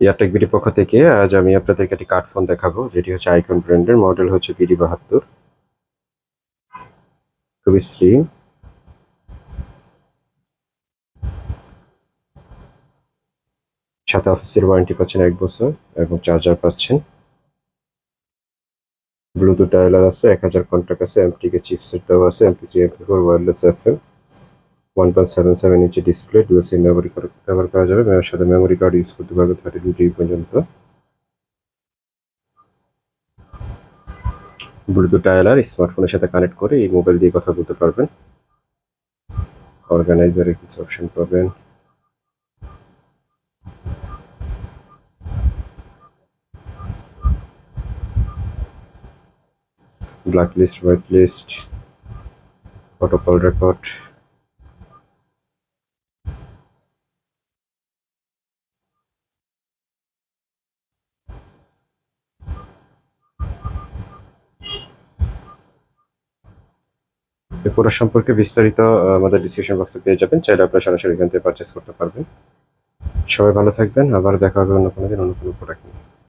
এয়ারটেক BD পক্ষ থেকে আজ আমি আপনাদেরকে একটি কার্ড ফোন দেখাবো, যেটি হচ্ছে আইকন ব্র্যান্ডের মডেল হচ্ছে বিডি বাহাত্তর। খুবই স্লিম সাথে অফিসের ওয়ারেন্টি পাচ্ছেন এক বছর এবং চার্জার পাচ্ছেন। ব্লুটুথ ডায়ালার আছে, এক হাজার কন্ট্যাক্ট আছে এমপিকে চিপসেট দেওয়া আছে MP three MP four wireless F M one point seven seven inch display dual SIM card ব্যবহার করা যাবে। এর সাথে মেমোরি কার্ড ইউজ করতে পারবে থার্টি টু জিবি পর্যন্ত ব্লুটুথ ডায়ালার স্মার্টফোনের সাথে কানেক্ট করে এই মোবাইল দিয়ে কথা বলতে পারবেন। অর্গানাইজারের কিছু অপশন পাবেন। Black list white list auto call record এই প্রোডাক্ট সম্পর্কে বিস্তারিত আমাদের ডিসক্রিপশন বক্সে পেয়ে যাবেন। চাইলে আপনারা সরাসরি এখান থেকে পারচেস করতে পারবেন। সবাই ভালো থাকবেন। আবার দেখা হবে অন্য কোনো দিন, অন্য কোনো প্রোডাক্ট নিয়ে।